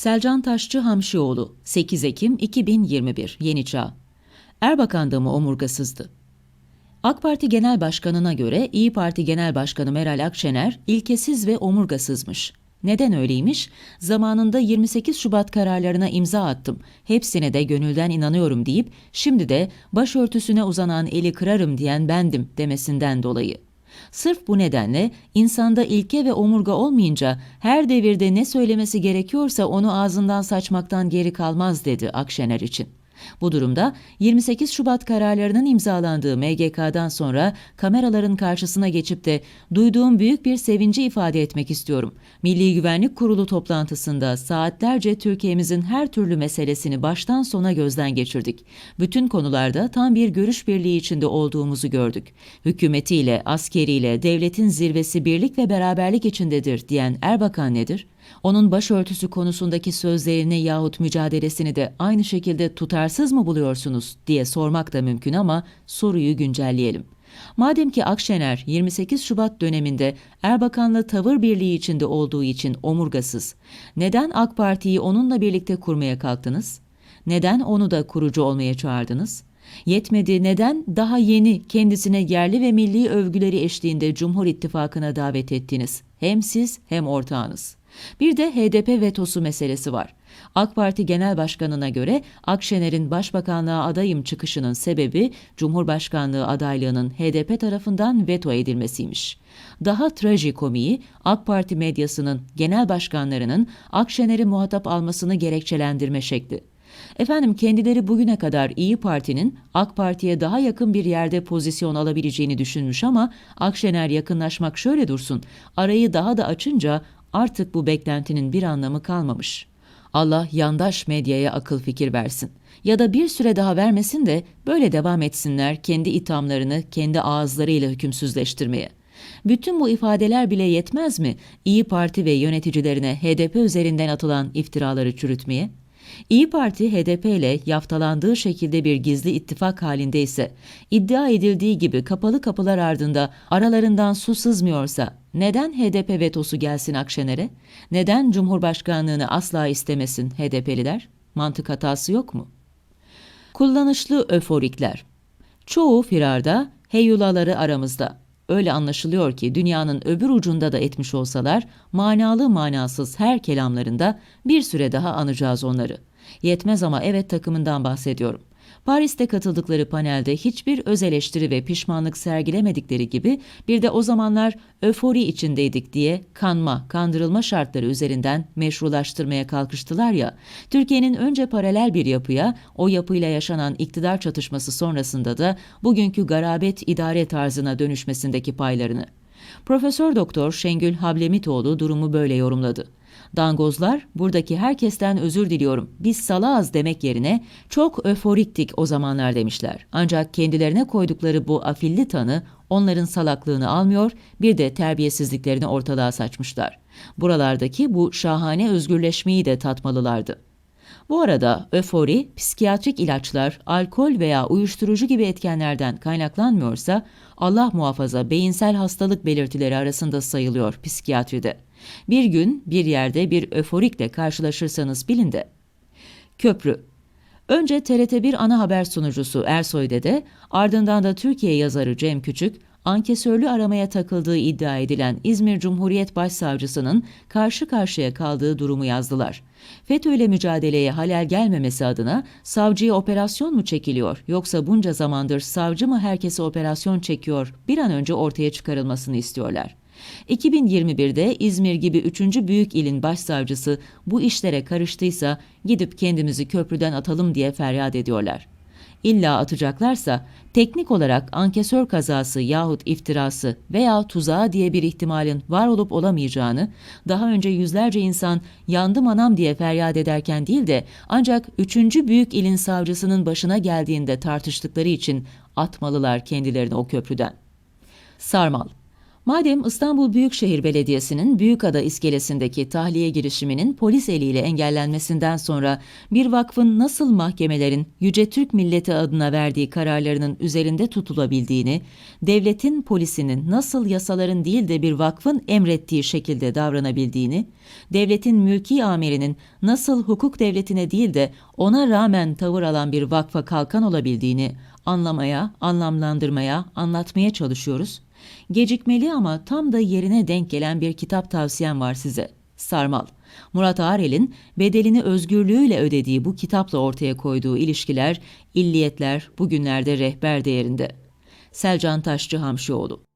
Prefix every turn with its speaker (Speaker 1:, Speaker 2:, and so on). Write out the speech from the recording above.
Speaker 1: Selcan Taşçı Hamşioğlu 8 Ekim 2021 Yeni Çağ Erbakan'da mı omurgasızdı? AK Parti Genel Başkanı'na göre İyi Parti Genel Başkanı Meral Akşener ilkesiz ve omurgasızmış. Neden öyleymiş? Zamanında 28 Şubat kararlarına imza attım. Hepsine de gönülden inanıyorum deyip şimdi de başörtüsüne uzanan eli kırarım diyen bendim demesinden dolayı. Sırf bu nedenle insanda ilke ve omurga olmayınca her devirde ne söylemesi gerekiyorsa onu ağzından saçmaktan geri kalmaz dedi Akşener için. Bu durumda 28 Şubat kararlarının imzalandığı MGK'dan sonra kameraların karşısına geçip de duyduğum büyük bir sevinci ifade etmek istiyorum. Milli Güvenlik Kurulu toplantısında saatlerce Türkiye'mizin her türlü meselesini baştan sona gözden geçirdik. Bütün konularda tam bir görüş birliği içinde olduğumuzu gördük. Hükümetiyle, askeriyle, devletin zirvesi birlik ve beraberlik içindedir diyen Erbakan nedir? Onun başörtüsü konusundaki sözlerini yahut mücadelesini de aynı şekilde tutarsız mı buluyorsunuz diye sormak da mümkün ama soruyu güncelleyelim. Madem ki Akşener 28 Şubat döneminde Erbakan'la tavır birliği içinde olduğu için omurgasız, neden AK Parti'yi onunla birlikte kurmaya kalktınız? Neden onu da kurucu olmaya çağırdınız? Yetmedi neden daha yeni kendisine yerli ve milli övgüleri eşliğinde Cumhur İttifakı'na davet ettiniz? Hem siz hem ortağınız. Bir de HDP vetosu meselesi var. AK Parti Genel Başkanı'na göre Akşener'in başbakanlığa adayım çıkışının sebebi Cumhurbaşkanlığı adaylığının HDP tarafından veto edilmesiymiş. Daha trajikomiği AK Parti medyasının genel başkanlarının Akşener'i muhatap almasını gerekçelendirme şekli. Efendim kendileri bugüne kadar İyi Parti'nin AK Parti'ye daha yakın bir yerde pozisyon alabileceğini düşünmüş ama Akşener yakınlaşmak şöyle dursun, arayı daha da açınca artık bu beklentinin bir anlamı kalmamış. Allah yandaş medyaya akıl fikir versin. Ya da bir süre daha vermesin de böyle devam etsinler kendi ithamlarını kendi ağızlarıyla hükümsüzleştirmeye. Bütün bu ifadeler bile yetmez mi İyi Parti ve yöneticilerine HDP üzerinden atılan iftiraları çürütmeye? İyi Parti HDP ile yaftalandığı şekilde bir gizli ittifak halindeyse, iddia edildiği gibi kapalı kapılar ardında aralarından su sızmıyorsa neden HDP vetosu gelsin Akşener'e? Neden Cumhurbaşkanlığını asla istemesin HDP'liler? Mantık hatası yok mu? Kullanışlı öforikler. Çoğu firarda, heyulaları aramızda. Öyle anlaşılıyor ki dünyanın öbür ucunda da etmiş olsalar manalı manasız her kelamlarında bir süre daha anacağız onları. Yetmez ama evet takımından bahsediyorum. Paris'te katıldıkları panelde hiçbir öz eleştiri ve pişmanlık sergilemedikleri gibi bir de o zamanlar öfori içindeydik diye kanma, kandırılma şartları üzerinden meşrulaştırmaya kalkıştılar ya, Türkiye'nin önce paralel bir yapıya, o yapıyla yaşanan iktidar çatışması sonrasında da bugünkü garabet idare tarzına dönüşmesindeki paylarını. Profesör Doktor Şengül Hablemitoğlu durumu böyle yorumladı. Dangozlar buradaki herkesten özür diliyorum. Biz salağız demek yerine çok öforiktik o zamanlar demişler. Ancak kendilerine koydukları bu afilli tanı onların salaklığını almıyor, bir de terbiyesizliklerini ortalığa saçmışlar. Buralardaki bu şahane özgürleşmeyi de tatmalılardı. Bu arada öfori, psikiyatrik ilaçlar, alkol veya uyuşturucu gibi etkenlerden kaynaklanmıyorsa Allah muhafaza beyinsel hastalık belirtileri arasında sayılıyor psikiyatride. Bir gün bir yerde bir öforikle karşılaşırsanız bilin de. Köprü Önce TRT1 ana haber sunucusu Ersoy Dede, ardından da Türkiye yazarı Cem Küçük, ankesörlü aramaya takıldığı iddia edilen İzmir Cumhuriyet Başsavcısının karşı karşıya kaldığı durumu yazdılar. FETÖ ile mücadeleye halel gelmemesi adına savcıya operasyon mu çekiliyor yoksa bunca zamandır savcı mı herkese operasyon çekiyor bir an önce ortaya çıkarılmasını istiyorlar. 2021'de İzmir gibi üçüncü büyük ilin başsavcısı bu işlere karıştıysa gidip kendimizi köprüden atalım diye feryat ediyorlar. İlla atacaklarsa teknik olarak ankesör kazası yahut iftirası veya tuzağı diye bir ihtimalin var olup olamayacağını daha önce yüzlerce insan yandım anam diye feryat ederken değil de ancak üçüncü büyük ilin savcısının başına geldiğinde tartıştıkları için atmalılar kendilerini o köprüden. Sarmal Madem İstanbul Büyükşehir Belediyesi'nin Büyükada iskelesindeki tahliye girişiminin polis eliyle engellenmesinden sonra bir vakfın nasıl mahkemelerin Yüce Türk milleti adına verdiği kararlarının üzerinde tutulabildiğini, devletin polisinin nasıl yasaların değil de bir vakfın emrettiği şekilde davranabildiğini, devletin mülki amirinin nasıl hukuk devletine değil de ona rağmen tavır alan bir vakfa kalkan olabildiğini anlamaya, anlamlandırmaya, anlatmaya çalışıyoruz. Gecikmeli ama tam da yerine denk gelen bir kitap tavsiyem var size. Sarmal. Murat Arel'in bedelini özgürlüğüyle ödediği bu kitapla ortaya koyduğu ilişkiler, illiyetler bugünlerde rehber değerinde. Selcan Taşçı Hamşioğlu